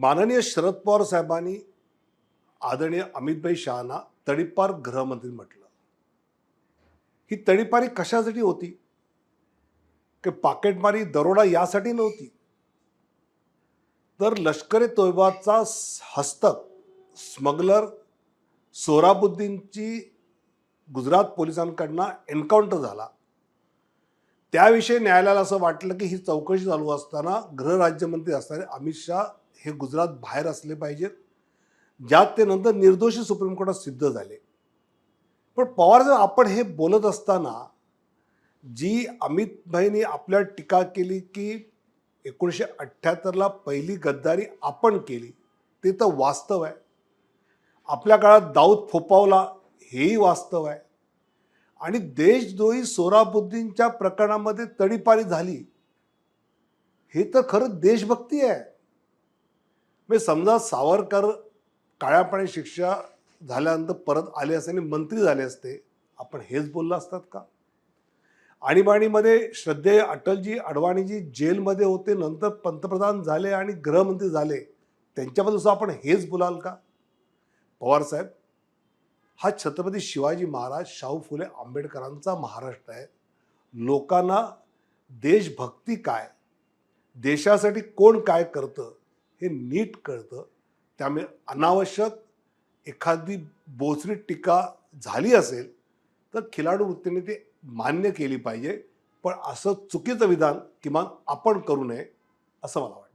माननीय शरद पवार साहेबांनी आदरणीय अमितभाई शहाना तडीपार गृहमंत्री म्हटलं. ही तडीपारी कशासाठी होती? की पाकेटमारी दरोडा यासाठी नव्हती? तर लष्कर ए तोयबाचा हस्तक स्मगलर सोराबुद्दीनची गुजरात पोलिसांकडनं एन्काउंटर झाला. त्याविषयी न्यायालयाला असं वाटलं की ही चौकशी चालू असताना गृहराज्यमंत्री असणारे अमित शहा हे गुजरात बाहेर असले पाहिजेत ज्यात ते नंतर निर्दोषी सुप्रीम कोर्टात सिद्ध झाले. पण पवार जर आपण हे बोलत असताना जी अमितभाईंनी आपल्या टीका केली की एकोणीसशे अठ्ठ्याहत्तरला पहिली गद्दारी आपण केली ते तर वास्तव आहे. आपल्या काळात दाऊद फोपावला हेही वास्तव आहे. आणि देशद्रोही सोराबुद्दीनच्या प्रकरणामध्ये तडीपारी झाली हे तर खरं देशभक्ती आहे. म्हणजे समजा सावरकर काळ्या पाणी शिक्षा झाल्यानंतर परत आले असते आणि मंत्री झाले असते आपण हेच बोललं असतात का? आणीबाणीमध्ये श्रद्धेय अटलजी अडवाणीजी जेलमध्ये होते नंतर पंतप्रधान झाले आणि गृहमंत्री झाले. त्यांच्याबद्दल सुद्धा आपण हेच बोलाल का? पवार साहेब हा छत्रपती शिवाजी महाराज शाहू फुले आंबेडकरांचा महाराष्ट्र आहे. लोकांना देशभक्ती काय? देशासाठी कोण काय करतं? हे नीट कळतं. त्यामुळे अनावश्यक एखादी बोचरी टीका झाली असेल तर खिलाडू वृत्तीने ती मान्य केली पाहिजे. पण असं चुकीचं विधान किमान आपण करू नये असं मला वाटतं.